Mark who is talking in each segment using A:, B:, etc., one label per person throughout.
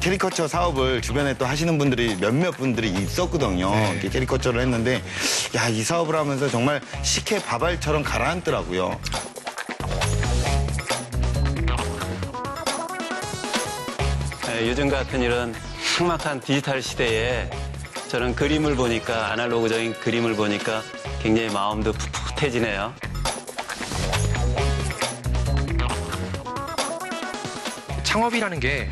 A: 캐리커처 사업을 주변에 또 하시는 분들이 몇몇 분들이 있었거든요.
B: 네.
A: 이렇게 캐리커처를 했는데 야 이 사업을 하면서 정말 식혜 밥알처럼 가라앉더라고요.
C: 예, 요즘 같은 이런 삭막한 디지털 시대에 저는 그림을 보니까 아날로그적인 그림을 보니까 굉장히 마음도 풋풋해지네요.
B: 창업이라는 게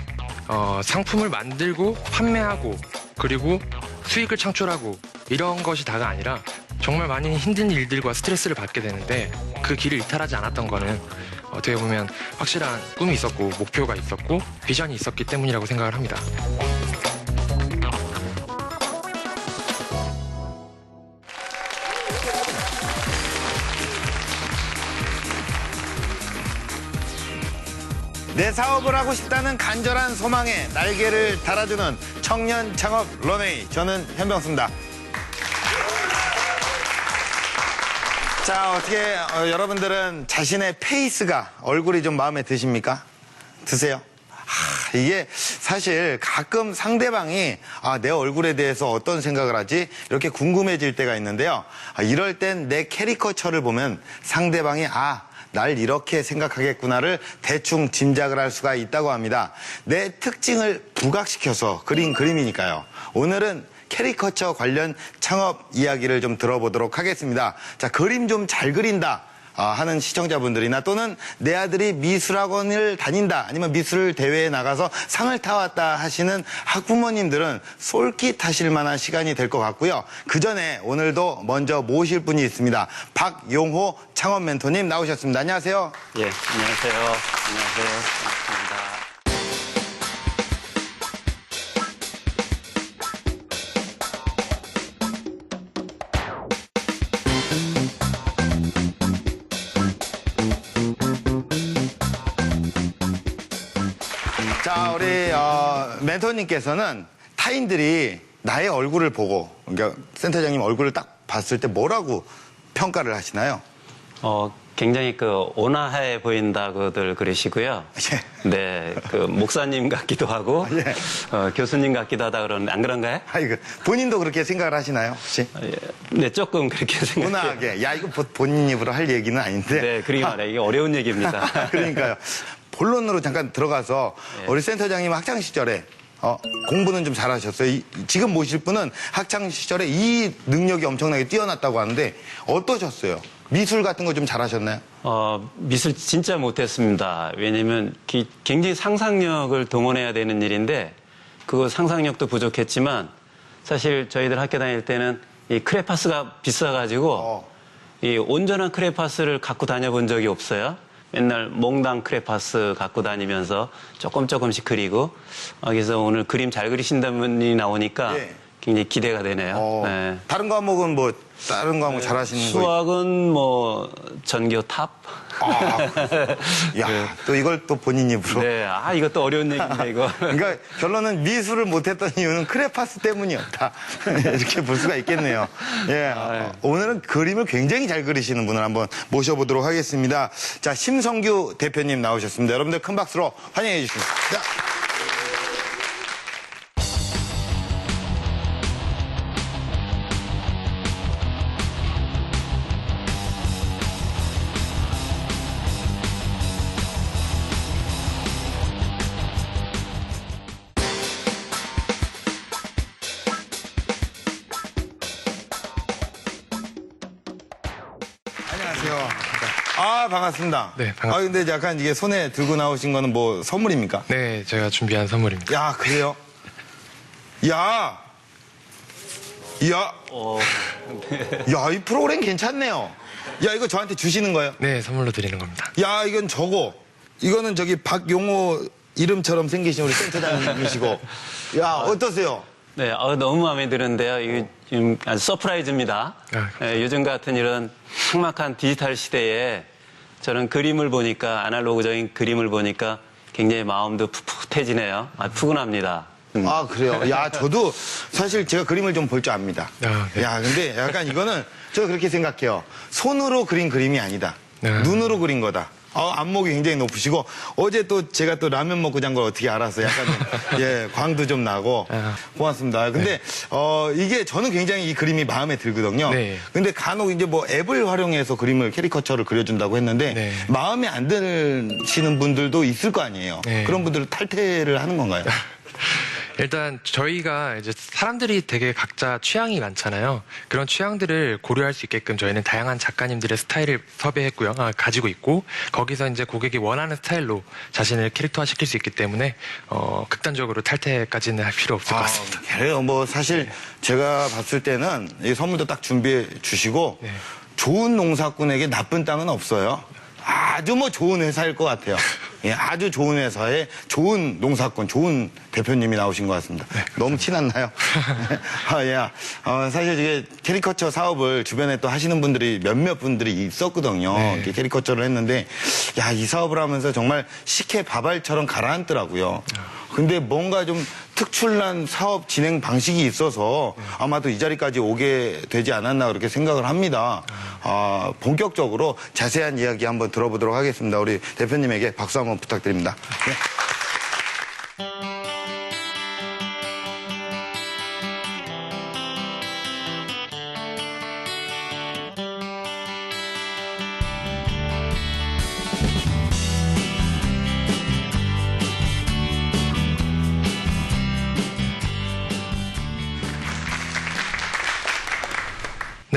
B: 어, 상품을 만들고 판매하고 그리고 수익을 창출하고 이런 것이 다가 아니라 정말 많이 힘든 일들과 스트레스를 받게 되는데 그 길을 이탈하지 않았던 거는 어떻게 보면 확실한 꿈이 있었고 목표가 있었고 비전이 있었기 때문이라고 생각을 합니다.
A: 내 사업을 하고 싶다는 간절한 소망에 날개를 달아주는 청년 창업 런웨이. 저는 현병수입니다. 자, 어떻게 어, 여러분들은 자신의 페이스가 얼굴이 좀 마음에 드십니까? 드세요? 하, 이게 사실 가끔 상대방이 아, 내 얼굴에 대해서 어떤 생각을 하지? 이렇게 궁금해질 때가 있는데요. 아, 이럴 땐 내 캐리커처를 보면 상대방이 아, 날 이렇게 생각하겠구나를 대충 짐작을 할 수가 있다고 합니다. 내 특징을 부각시켜서 그린 그림이니까요. 오늘은 캐리커처 관련 창업 이야기를 좀 들어보도록 하겠습니다. 자, 그림 좀 잘 그린다. 아, 하는 시청자분들이나 또는 내 아들이 미술학원을 다닌다 아니면 미술 대회에 나가서 상을 타왔다 하시는 학부모님들은 솔깃하실 만한 시간이 될 것 같고요. 그 전에 오늘도 먼저 모실 분이 있습니다. 박용호 창업 멘토님 나오셨습니다. 안녕하세요.
C: 예, 안녕하세요. 안녕하세요. 반갑습니다.
A: 멘토님께서는 타인들이 나의 얼굴을 보고 그러니까 센터장님 얼굴을 딱 봤을 때 뭐라고 평가를 하시나요?
C: 어, 굉장히 그 온화해 보인다고들 그러시고요.
A: 예.
C: 네, 그 목사님 같기도 하고
A: 예.
C: 어, 교수님 같기도 하다 그러는데 안 그런가요?
A: 아이고 본인도 그렇게 생각을 하시나요 혹시?
C: 어, 예. 네, 조금 그렇게 생각해요.
A: 온화하게. 야 이거 보- 본인 입으로 할 얘기는 아닌데.
C: 네, 그러게 말해 이게 어려운 얘기입니다.
A: 그러니까요. 본론으로 잠깐 들어가서
C: 예.
A: 우리 센터장님 학창 시절에 어, 공부는 좀 잘하셨어요. 이- 지금 모실 분은 학창 시절에 이 능력이 엄청나게 뛰어났다고 하는데 어떠셨어요? 미술 같은 거 좀 잘하셨나요?
C: 어, 미술 진짜 못했습니다. 왜냐면 기- 굉장히 상상력을 동원해야 되는 일인데 그거 상상력도 부족했지만 사실 저희들 학교 다닐 때는 이 크레파스가 비싸가지고
A: 어.
C: 이 온전한 크레파스를 갖고 다녀본 적이 없어요. 맨날 몽당 크레파스 갖고 다니면서 조금 조금씩 그리고 어, 그래서 오늘 그림 잘 그리신다는 분이 나오니까
A: 예.
C: 굉장히 기대가 되네요.
A: 어,
C: 네.
A: 다른 과목은 뭐 다른 과목 잘하시는 거?
C: 수학은 뭐 전교 탑.
A: 아, 야, 또 이걸 또 본인 입으로.
C: 네, 아 이것도 어려운 얘기인데 이거.
A: 그러니까 결론은 미술을 못했던 이유는 크레파스 때문이었다. 이렇게 볼 수가 있겠네요. 예. 어, 오늘은 그림을 굉장히 잘 그리시는 분을 한번 모셔보도록 하겠습니다. 자, 심성규 대표님 나오셨습니다. 여러분들 큰 박수로 환영해 주십니다. 자. 반갑습니다.
B: 네, 반갑습니다.
A: 아, 근데 약간 이게 손에 들고 나오신 거는 뭐 선물입니까?
B: 네, 제가 준비한 선물입니다.
A: 야, 그래요? 야! 야!
C: 어,
A: 야, 이 프로그램 괜찮네요. 야, 이거 저한테 주시는 거예요?
B: 네, 선물로 드리는 겁니다.
A: 야, 이건 저거. 이거는 저기 박용호 이름처럼 생기신 우리 센터장님이시고. 야, 어떠세요?
C: 네, 어, 너무 마음에 드는데요. 이게 지금 아주 서프라이즈입니다.
B: 아,
C: 네, 요즘 같은 이런 삭막한 디지털 시대에 저는 그림을 보니까 아날로그적인 그림을 보니까 굉장히 마음도 풋풋해지네요. 아, 푸근합니다. 음.
A: 아, 그래요? 야, 저도 사실 제가 그림을 좀 볼 줄 압니다.
B: 아, 네.
A: 야, 근데 약간 이거는 저 그렇게 생각해요. 손으로 그린 그림이 아니다.
B: 네.
A: 눈으로 그린 거다. 어, 안목이 굉장히 높으시고 어제 또 제가 또 라면 먹고 잔 걸 어떻게 알았어요. 약간 좀, 예, 광도 좀 나고
B: 아.
A: 고맙습니다. 근데 어 이게 저는 굉장히 이 그림이 마음에 들거든요.
B: 네.
A: 근데 간혹 이제 뭐 앱을 활용해서 그림을 캐리커처를 그려준다고 했는데
B: 네.
A: 마음에 안 드시는 분들도 있을 거 아니에요.
B: 네.
A: 그런 분들은 탈퇴를 하는 건가요?
B: 일단 저희가 이제 사람들이 되게 각자 취향이 많잖아요. 그런 취향들을 고려할 수 있게끔 저희는 다양한 작가님들의 스타일을 섭외했고요. 아, 가지고 있고 거기서 이제 고객이 원하는 스타일로 자신을 캐릭터화 시킬 수 있기 때문에 어, 극단적으로 탈퇴까지는 할 필요 없을 것 같습니다.
A: 아, 그래요. 뭐 사실 제가 봤을 때는 이 선물도 딱 준비해 주시고
B: 네.
A: 좋은 농사꾼에게 나쁜 땅은 없어요. 아주 뭐 좋은 회사일 것 같아요. 예, 아주 좋은 회사에 좋은 농사꾼, 좋은 대표님이 나오신 것 같습니다.
B: 네,
A: 너무 친했나요? 아, 예. 어, 사실 이게 캐리커처 사업을 주변에 또 하시는 분들이 몇몇 분들이 있었거든요.
B: 네.
A: 이렇게 캐리커처를 했는데, 야, 이 사업을 하면서 정말 식혜 밥알처럼 가라앉더라고요. 근데 뭔가 좀 특출난 사업 진행 방식이 있어서 아마도 이 자리까지 오게 되지 않았나 그렇게 생각을 합니다. 아, 본격적으로 자세한 이야기 한번 들어보도록 하겠습니다. 우리 대표님에게 박수 한번 부탁드립니다. 네.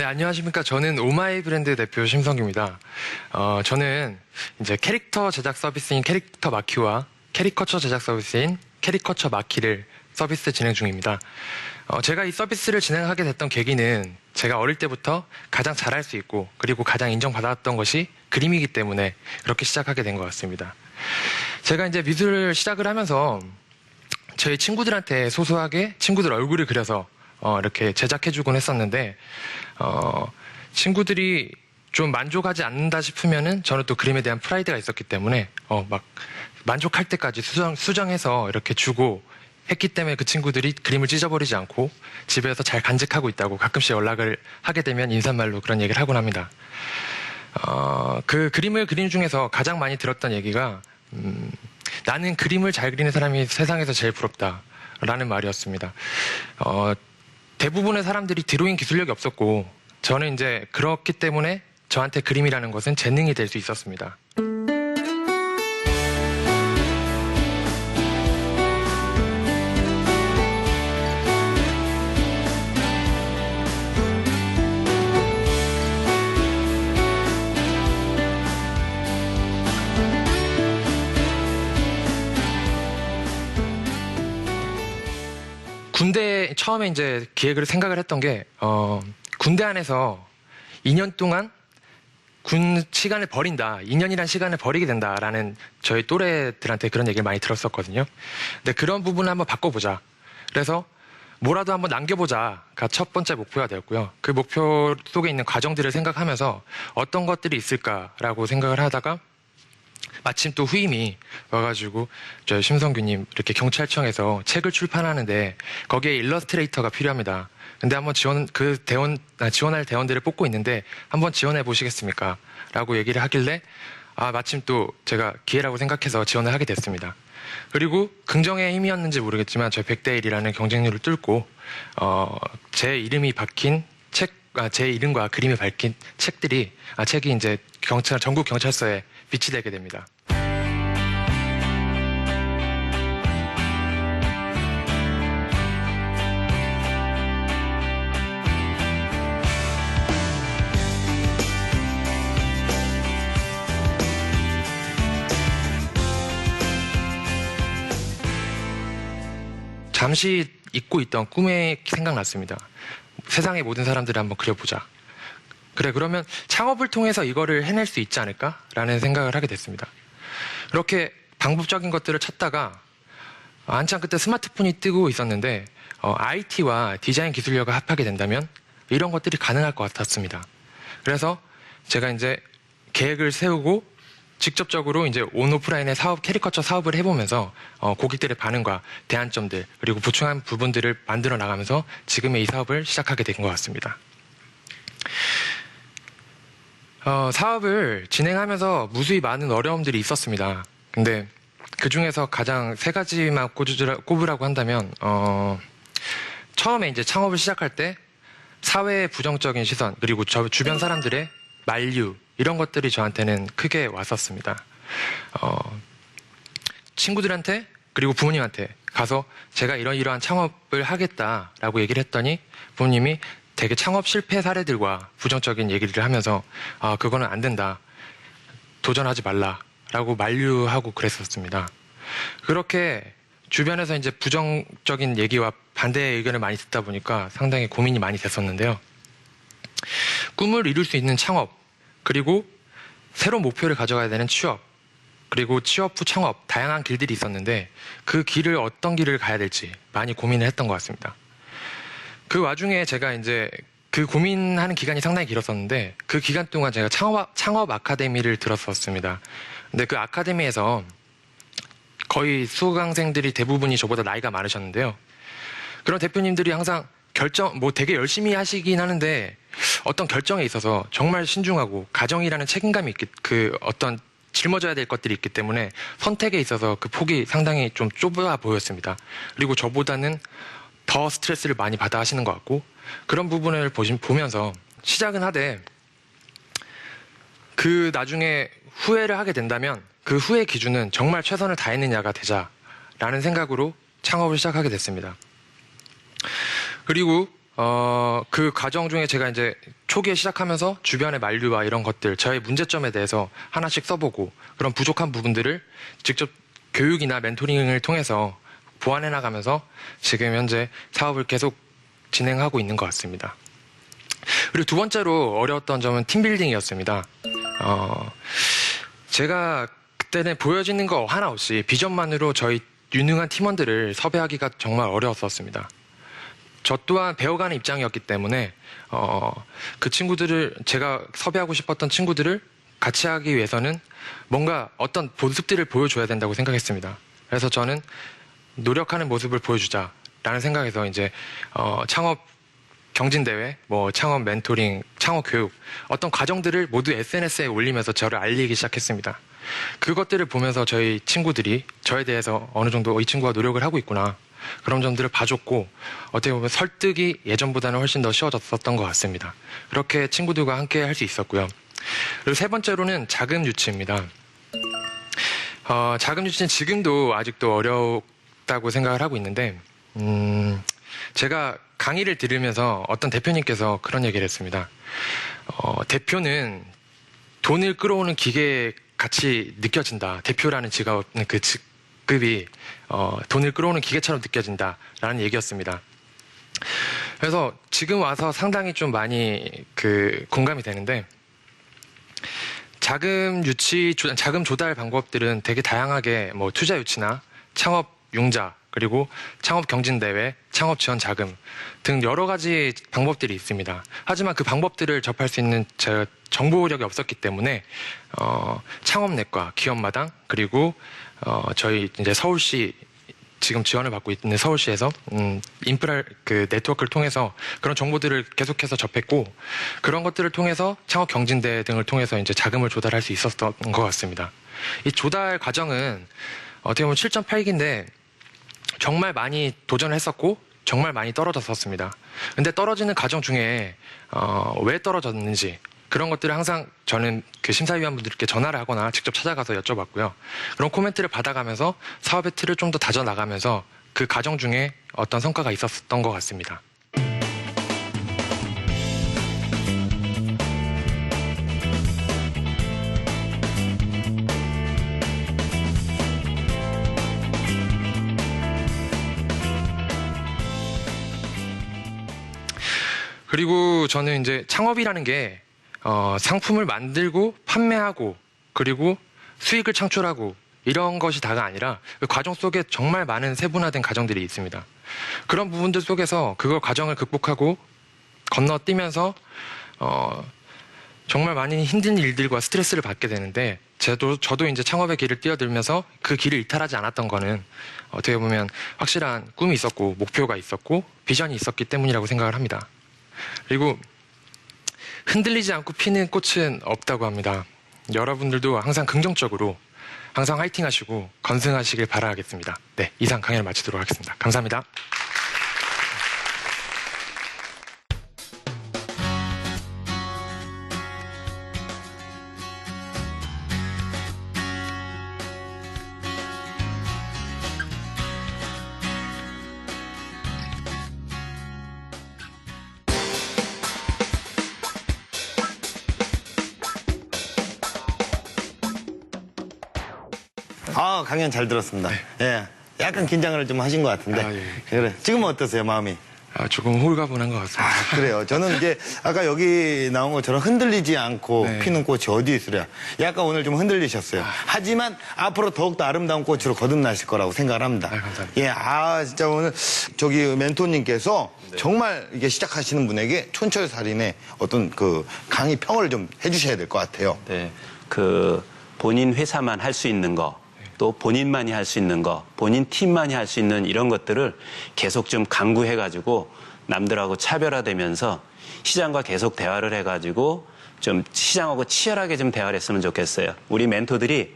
B: 네, 안녕하십니까. 저는 오마이 브랜드 대표 심성규입니다. 어, 저는 이제 캐릭터 제작 서비스인 캐릭터 마키와 캐리커처 제작 서비스인 캐리커처 마키를 서비스 진행 중입니다. 어, 제가 이 서비스를 진행하게 됐던 계기는 제가 어릴 때부터 가장 잘할 수 있고 그리고 가장 인정받았던 것이 그림이기 때문에 그렇게 시작하게 된 것 같습니다. 제가 이제 미술을 시작을 하면서 저희 친구들한테 소소하게 친구들 얼굴을 그려서 어, 이렇게 제작해주곤 했었는데 어, 친구들이 좀 만족하지 않는다 싶으면은 저는 또 그림에 대한 프라이드가 있었기 때문에 어, 막 만족할 때까지 수정, 수정해서 이렇게 주고 했기 때문에 그 친구들이 그림을 찢어버리지 않고 집에서 잘 간직하고 있다고 가끔씩 연락을 하게 되면 인사말로 그런 얘기를 하곤 합니다. 어, 그 그림을 그린 중에서 가장 많이 들었던 얘기가 음, 나는 그림을 잘 그리는 사람이 세상에서 제일 부럽다 라는 말이었습니다. 어, 대부분의 사람들이 드로잉 기술력이 없었고 저는 이제 그렇기 때문에 저한테 그림이라는 것은 재능이 될 수 있었습니다. 처음에 이제 기획을 생각을 했던 게 어, 군대 안에서 2년 동안 군 시간을 버린다. 2년이란 시간을 버리게 된다라는 저희 또래들한테 그런 얘기를 많이 들었었거든요. 근데 그런 부분을 한번 바꿔보자. 그래서 뭐라도 한번 남겨보자가 첫 번째 목표가 되었고요. 그 목표 속에 있는 과정들을 생각하면서 어떤 것들이 있을까라고 생각을 하다가 마침 또 후임이 와가지고 저 심성규님 이렇게 경찰청에서 책을 출판하는데 거기에 일러스트레이터가 필요합니다. 근데 한번 지원 그 대원 아, 지원할 대원들을 뽑고 있는데 한번 지원해 보시겠습니까? 라고 얘기를 하길래 아 마침 또 제가 기회라고 생각해서 지원을 하게 됐습니다. 그리고 긍정의 힘이었는지 모르겠지만 저희 100대 1이라는 경쟁률을 뚫고 어, 제 이름이 박힌 책, 아, 제 이름과 그림이 밝힌 책들이 아, 책이 이제 경찰 전국 경찰서에 비치되게 됩니다. 잠시 잊고 있던 꿈이 생각났습니다. 세상의 모든 사람들을 한번 그려보자. 그래, 그러면 창업을 통해서 이거를 해낼 수 있지 않을까라는 생각을 하게 됐습니다. 그렇게 방법적인 것들을 찾다가 한참 그때 스마트폰이 뜨고 있었는데 IT와 디자인 기술력을 합하게 된다면 이런 것들이 가능할 것 같았습니다. 그래서 제가 이제 계획을 세우고 직접적으로 이제 온오프라인의 사업 캐리커처 사업을 해보면서 어, 고객들의 반응과 대안점들 그리고 보충한 부분들을 만들어 나가면서 지금의 이 사업을 시작하게 된 것 같습니다. 어, 사업을 진행하면서 무수히 많은 어려움들이 있었습니다. 근데 그 중에서 가장 세 가지만 꼽으라, 꼽으라고 한다면, 어, 처음에 이제 창업을 시작할 때 사회의 부정적인 시선, 그리고 저 주변 사람들의 만류, 이런 것들이 저한테는 크게 왔었습니다. 어, 친구들한테, 그리고 부모님한테 가서 제가 이런 이러한 창업을 하겠다라고 얘기를 했더니 부모님이 되게 창업 실패 사례들과 부정적인 얘기를 하면서 아 그거는 안 된다 도전하지 말라라고 만류하고 그랬었습니다. 그렇게 주변에서 이제 부정적인 얘기와 반대의 의견을 많이 듣다 보니까 상당히 고민이 많이 됐었는데요. 꿈을 이룰 수 있는 창업 그리고 새로운 목표를 가져가야 되는 취업 그리고 취업 후 창업 다양한 길들이 있었는데 그 길을 어떤 길을 가야 될지 많이 고민을 했던 것 같습니다. 그 와중에 제가 이제 그 고민하는 기간이 상당히 길었었는데 그 기간 동안 제가 창업, 창업 아카데미를 들었었습니다. 근데 그 아카데미에서 거의 수강생들이 대부분이 저보다 나이가 많으셨는데요. 그런 대표님들이 항상 결정, 뭐 되게 열심히 하시긴 하는데 어떤 결정에 있어서 정말 신중하고 가정이라는 책임감이 있기, 그 어떤 짊어져야 될 것들이 있기 때문에 선택에 있어서 그 폭이 상당히 좀 좁아 보였습니다. 그리고 저보다는 더 스트레스를 많이 받아 하시는 것 같고 그런 부분을 보신, 보면서 시작은 하되 그 나중에 후회를 하게 된다면 그 후회 기준은 정말 최선을 다했느냐가 되자라는 생각으로 창업을 시작하게 됐습니다. 그리고 어, 그 과정 중에 제가 이제 초기에 시작하면서 주변의 만류와 이런 것들, 저의 문제점에 대해서 하나씩 써보고 그런 부족한 부분들을 직접 교육이나 멘토링을 통해서 보완해 나가면서 지금 현재 사업을 계속 진행하고 있는 것 같습니다. 그리고 두 번째로 어려웠던 점은 팀빌딩이었습니다. 어, 제가 그때는 보여지는 거 하나 없이 비전만으로 저희 유능한 팀원들을 섭외하기가 정말 어려웠었습니다. 저 또한 배워가는 입장이었기 때문에 어, 그 친구들을 제가 섭외하고 싶었던 친구들을 같이 하기 위해서는 뭔가 어떤 모습들을 보여줘야 된다고 생각했습니다. 그래서 저는 노력하는 모습을 보여주자라는 생각에서 이제 어, 창업 경진 대회, 뭐 창업 멘토링, 창업 교육 어떤 과정들을 모두 SNS에 올리면서 저를 알리기 시작했습니다. 그것들을 보면서 저희 친구들이 저에 대해서 어느 정도 이 친구가 노력을 하고 있구나 그런 점들을 봐줬고 어떻게 보면 설득이 예전보다는 훨씬 더 쉬워졌었던 것 같습니다. 그렇게 친구들과 함께 할 수 있었고요. 그리고 세 번째로는 자금 유치입니다. 어, 자금 유치는 지금도 아직도 어렵 다고 생각을 하고 있는데 음, 제가 강의를 들으면서 어떤 대표님께서 그런 얘기를 했습니다. 어, 대표는 돈을 끌어오는 기계 같이 느껴진다. 대표라는 직업, 그 직급이 어, 돈을 끌어오는 기계처럼 느껴진다라는 얘기였습니다. 그래서 지금 와서 상당히 좀 많이 그 공감이 되는데 자금 유치, 조- 자금 조달 방법들은 되게 다양하게 뭐 투자 유치나 창업 융자 그리고 창업 경진 대회, 창업 지원 자금 등 여러 가지 방법들이 있습니다. 하지만 그 방법들을 접할 수 있는 제 정보력이 없었기 때문에 어, 창업넷과 기업마당 그리고 어, 저희 이제 서울시 지금 지원을 받고 있는 서울시에서 음, 인프라 그 네트워크를 통해서 그런 정보들을 계속해서 접했고 그런 것들을 통해서 창업 경진대 등을 통해서 이제 자금을 조달할 수 있었던 것 같습니다. 이 조달 과정은 어떻게 보면 7.8기인데 정말 많이 도전을 했었고 정말 많이 떨어졌었습니다. 근데 떨어지는 과정 중에 어, 왜 떨어졌는지 그런 것들을 항상 저는 그 심사위원분들께 전화를 하거나 직접 찾아가서 여쭤봤고요. 그런 코멘트를 받아가면서 사업의 틀을 좀 더 다져 나가면서 그 과정 중에 어떤 성과가 있었던 것 같습니다. 그리고 저는 이제 창업이라는 게 어, 상품을 만들고 판매하고 그리고 수익을 창출하고 이런 것이 다가 아니라 그 과정 속에 정말 많은 세분화된 과정들이 있습니다. 그런 부분들 속에서 그걸 과정을 극복하고 건너뛰면서 어, 정말 많이 힘든 일들과 스트레스를 받게 되는데 저도 저도 이제 창업의 길을 뛰어들면서 그 길을 이탈하지 않았던 거는 어떻게 보면 확실한 꿈이 있었고 목표가 있었고 비전이 있었기 때문이라고 생각을 합니다. 그리고 흔들리지 않고 피는 꽃은 없다고 합니다. 여러분들도 항상 긍정적으로 항상 화이팅 하시고 건승하시길 바라겠습니다. 네, 이상 강연을 마치도록 하겠습니다. 감사합니다.
A: 아, 강연 잘 들었습니다. 예. 약간 긴장을 좀 하신 것 같은데.
B: 아, 예.
A: 그래. 지금은 어떠세요, 마음이?
B: 아, 조금 홀가분한 것 같습니다.
A: 아, 그래요. 저는 이제 아까 여기 나온 것처럼 흔들리지 않고
B: 네.
A: 피는 꽃이 어디 있으랴. 약간 오늘 좀 흔들리셨어요. 하지만 앞으로 더욱더 아름다운 꽃으로 거듭나실 거라고 생각을 합니다.
B: 아, 감사합니다.
A: 예, 아, 진짜 오늘 저기 멘토님께서 정말 이게 시작하시는 분에게 촌철살인의 어떤 그 강의 평을 좀 해주셔야 될 것 같아요.
C: 네. 그 본인 회사만 할 수 있는 거, 또 본인만이 할 수 있는 거, 본인 팀만이 할 수 있는 이런 것들을 계속 좀 강구해가지고 남들하고 차별화되면서 시장과 계속 대화를 해가지고 좀 시장하고 치열하게 좀 대화를 했으면 좋겠어요. 우리 멘토들이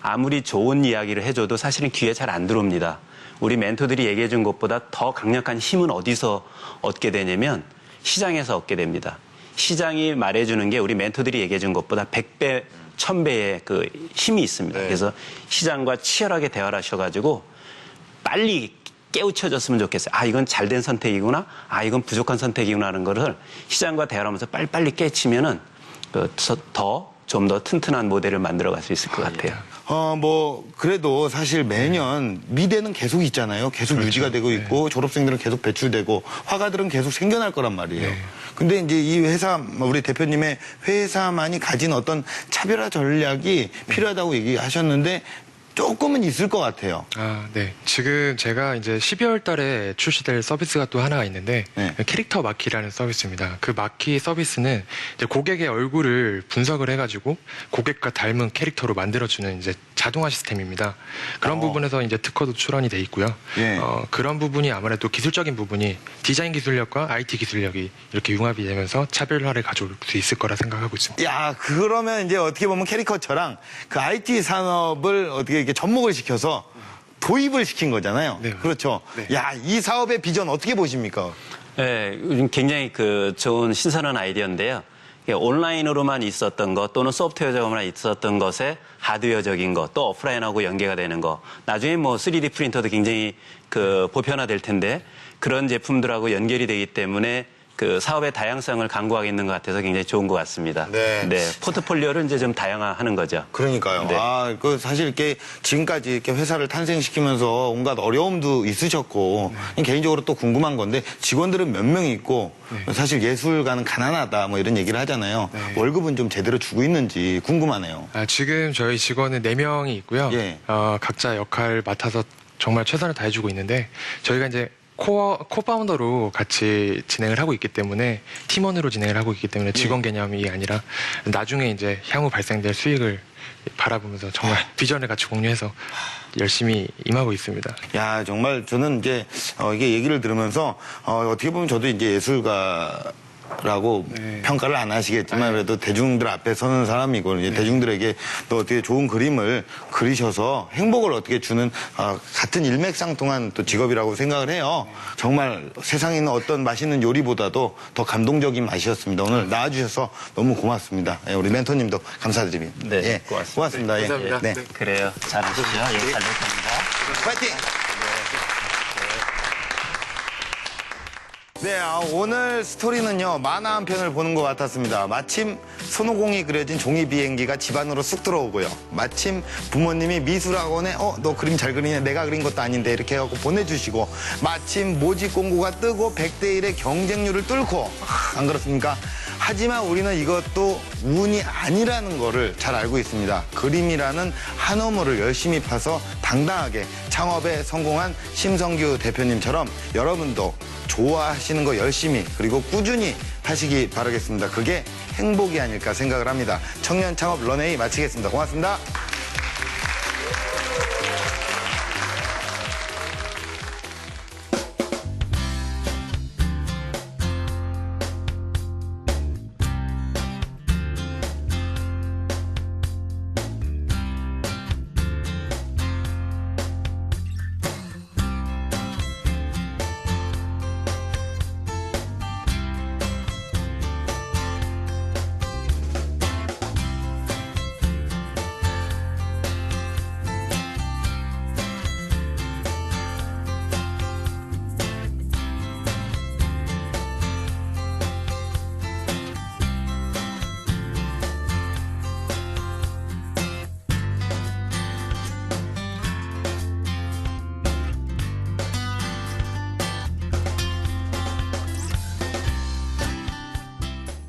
C: 아무리 좋은 이야기를 해줘도 사실은 귀에 잘 안 들어옵니다. 우리 멘토들이 얘기해 준 것보다 더 강력한 힘은 어디서 얻게 되냐면 시장에서 얻게 됩니다. 시장이 말해주는 게 우리 멘토들이 얘기해 준 것보다 100배, 1000배의 그 힘이 있습니다.
A: 네.
C: 그래서 시장과 치열하게 대화를 하셔가지고 빨리 깨우쳐졌으면 좋겠어요. 아, 이건 잘된 선택이구나. 아, 이건 부족한 선택이구나 하는 거를 시장과 대화를 하면서 빨리빨리 깨치면은 그 더좀더 튼튼한 모델을 만들어 갈 수 있을 것 같아요.
A: 어, 뭐, 그래도 사실 매년 미대는 계속 있잖아요. 계속 유지가 되고 있고, 졸업생들은 계속 배출되고, 화가들은 계속 생겨날 거란 말이에요. 근데 이제 이 회사, 우리 대표님의 회사만이 가진 어떤 차별화 전략이 필요하다고 얘기하셨는데, 조금은 있을 것 같아요.
B: 아, 네. 지금 제가 이제 12월 달에 출시될 서비스가 또 하나가 있는데
A: 네.
B: 캐릭터 마키라는 서비스입니다. 그 마키 서비스는 고객의 얼굴을 분석을 해가지고 고객과 닮은 캐릭터로 만들어주는 이제 자동화 시스템입니다. 그런
A: 어.
B: 부분에서 이제 특허도 출원이 돼 있고요.
A: 예.
B: 어, 그런 부분이 아무래도 기술적인 부분이 디자인 기술력과 IT 기술력이 이렇게 융합이 되면서 차별화를 가져올 수 있을 거라 생각하고 있습니다.
A: 야, 그러면 이제 어떻게 보면 캐리커처랑 그 IT 산업을 어떻게 이렇게 접목을 시켜서 도입을 시킨 거잖아요.
B: 네.
A: 그렇죠.
B: 네.
A: 야, 이 사업의 비전 어떻게 보십니까?
C: 네, 요즘 굉장히 그 좋은 신선한 아이디어인데요. 이게 온라인으로만 있었던 것 또는 소프트웨어적으로만 있었던 것에 하드웨어적인 것 또 오프라인하고 연계가 되는 것. 나중에 뭐 3D 프린터도 굉장히 그 보편화될 텐데 그런 제품들하고 연결이 되기 때문에 그 사업의 다양성을 강구하겠는 것 같아서 굉장히 좋은 것 같습니다.
A: 네.
C: 포트폴리오를 이제 좀 다양화하는 거죠.
A: 그러니까요.
C: 네.
A: 아, 그 사실 이렇게 지금까지 이렇게 회사를 탄생시키면서 온갖 어려움도 있으셨고 개인적으로 또 궁금한 건데 직원들은 몇명 있고 사실 예술가는 가난하다 뭐 이런 얘기를 하잖아요.
B: 네.
A: 월급은 좀 제대로 주고 있는지 궁금하네요.
B: 아, 지금 저희 직원은 4명이 있고요.
A: 예.
B: 어, 각자 역할 맡아서 정말 최선을 다해주고 있는데 저희가 이제 코어, 코파운더로 같이 진행을 하고 있기 때문에 팀원으로 진행을 하고 있기 때문에 직원 개념이 아니라 나중에 이제 향후 발생될 수익을 바라보면서 정말 비전을 같이 공유해서 열심히 임하고 있습니다.
A: 야 정말 저는 이제 어, 이게 얘기를 들으면서 어, 떻게 보면 저도 이제 예술가 라고
B: 네.
A: 평가를 안 하시겠지만 그래도 대중들 앞에 서는 사람이고
B: 네.
A: 이제 대중들에게 또 어떻게 좋은 그림을 그리셔서 행복을 어떻게 주는 어, 같은 일맥상통한 또 직업이라고 생각을 해요.
B: 네.
A: 정말 세상에 있는 어떤 맛있는 요리보다도 더 감동적인 맛이었습니다. 오늘 나와주셔서 너무 고맙습니다. 예, 우리 멘토님도 감사드립니다.
C: 네,
A: 예,
C: 고맙습니다.
A: 고맙습니다. 예.
B: 감사합니다.
A: 네.
B: 네.
C: 그래요. 잘하시죠. 예, 잘될 겁니다.
A: 파이팅! 네, 아, 오늘 스토리는요, 만화 한 편을 보는 것 같았습니다. 마침 손오공이 그려진 종이 비행기가 집안으로 쑥 들어오고요. 마침 부모님이 미술학원에, 어, 너 그림 잘 그리네. 내가 그린 것도 아닌데. 이렇게 해갖고 보내주시고, 마침 모집 공고가 뜨고 100대1의 경쟁률을 뚫고, 하, 안 그렇습니까? 하지만 우리는 이것도 운이 아니라는 거를 잘 알고 있습니다. 그림이라는 한 어물을 열심히 파서 당당하게 창업에 성공한 심성규 대표님처럼 여러분도 좋아하시는 거 열심히 그리고 꾸준히 하시기 바라겠습니다. 그게 행복이 아닐까 생각을 합니다. 청년 창업 런웨이 마치겠습니다. 고맙습니다.